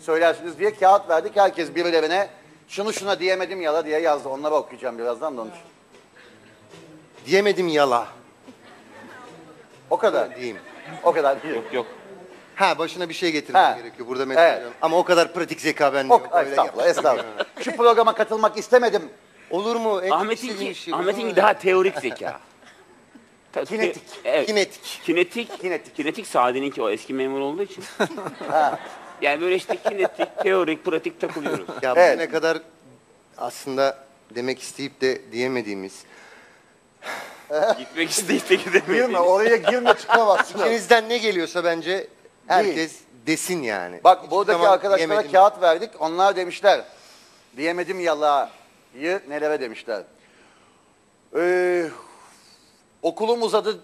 söylersiniz diye kağıt verdik. Herkes birilerine şunu şuna diyemedim yala diye yazdı. Onları okuyacağım birazdan da için. Diyemedim yala O kadar. diyeyim. O kadar değil. Yok yok. Ha başına bir şey getirmem Ha. gerekiyor burada mesela. Evet. Ama o kadar pratik zeka bende yok. Öyle estağfurullah, yap- estağfurullah. Şu programa katılmak istemedim. Olur mu? En çok istediğim Ahmet'inki şey. mu? daha teorik zeka. Ta- Kinetik. evet. Kinetik. Kinetik. Kinetik. Kinetik Sadi'ninki o eski memur olduğu için. Yani böyle işte kinetik, teorik, pratik takılıyoruz. Ya Evet. bugüne kadar aslında demek isteyip de diyemediğimiz. Gitmek isteyip de Girme gidemediğimiz. oraya girme çıkamazsın. İçinizden ne geliyorsa bence herkes desin yani. Bak buradaki zaman arkadaşlara diyemedim. kağıt verdik. Onlar demişler. Diyemedim yalayı nelere demişler. Ee, okulum uzadı.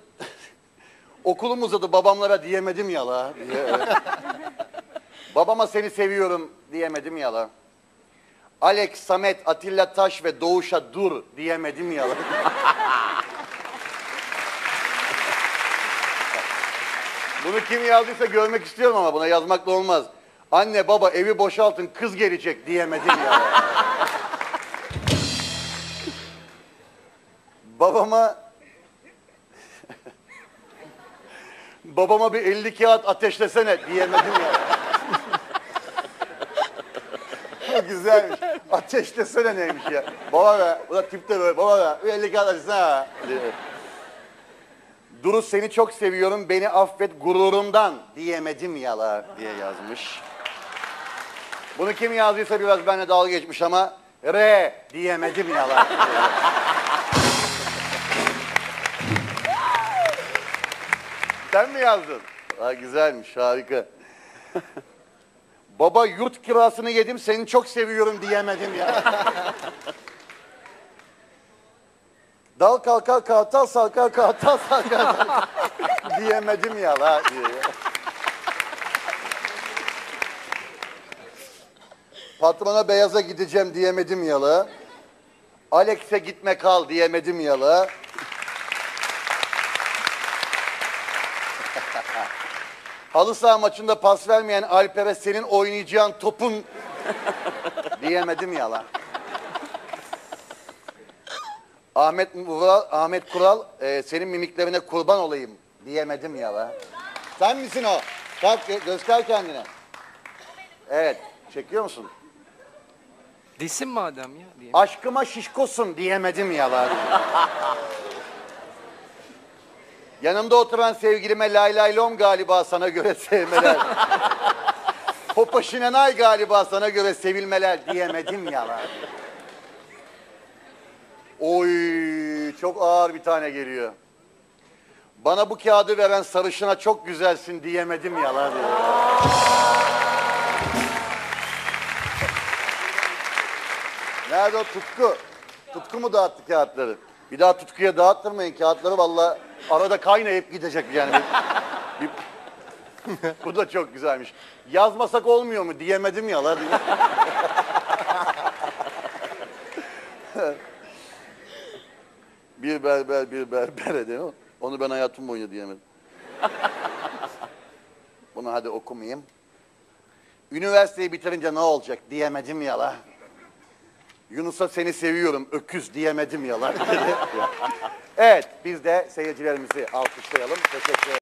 okulum uzadı babamlara diyemedim yala. diye. Babama seni seviyorum diyemedim yala. Alex, Samet, Atilla Taş ve Doğuş'a dur diyemedim yala. Bunu kim yazdıysa görmek istiyorum ama buna yazmakla olmaz. Anne baba evi boşaltın kız gelecek diyemedim ya. Babama Babama bir 50 kağıt ateşlesene diyemedim ya. Bu güzelmiş. Ateşlesene neymiş ya. Baba be, bu da tipte böyle. Baba be, bir 50 kağıt diye. Duru seni çok seviyorum beni affet gururumdan diyemedim yala diye yazmış. Bunu kim yazdıysa biraz benimle dalga geçmiş ama re diyemedim yala. Sen mi yazdın? Ha, güzelmiş harika. Baba yurt kirasını yedim seni çok seviyorum diyemedim ya. Dal kalkar kartal sarkar kartal sarkar diyemedim ya la diye. Patrona beyaza gideceğim diyemedim ya la. Alex'e gitme kal diyemedim ya Halı saha maçında pas vermeyen Alper'e senin oynayacağın topun diyemedim ya la. Ahmet Vural, Ahmet Kural e, senin mimiklerine kurban olayım diyemedim ya la. Sen misin o? Kalk gö- göster kendine. Evet. Çekiyor musun? Desin madem ya diye. Aşkıma şişkosun diyemedim ya la. Yanımda oturan sevgilime lay lay lom galiba sana göre sevmeler. Popa şinenay galiba sana göre sevilmeler diyemedim ya. Oy çok ağır bir tane geliyor. Bana bu kağıdı veren sarışına çok güzelsin diyemedim ya. Nerede o Tutku? Tutku mu dağıttı kağıtları? Bir daha Tutku'ya dağıttırmayın kağıtları valla arada kaynayıp gidecek yani. Bir- bir- bu da çok güzelmiş. Yazmasak olmuyor mu diyemedim ya la diye. bir berber bir berbere mi? Onu ben hayatım boyunca diyemedim. Bunu hadi okumayayım. Üniversiteyi bitirince ne olacak diyemedim ya la. Yunus'a seni seviyorum öküz diyemedim ya lan. evet biz de seyircilerimizi alkışlayalım. Teşekkür ederim.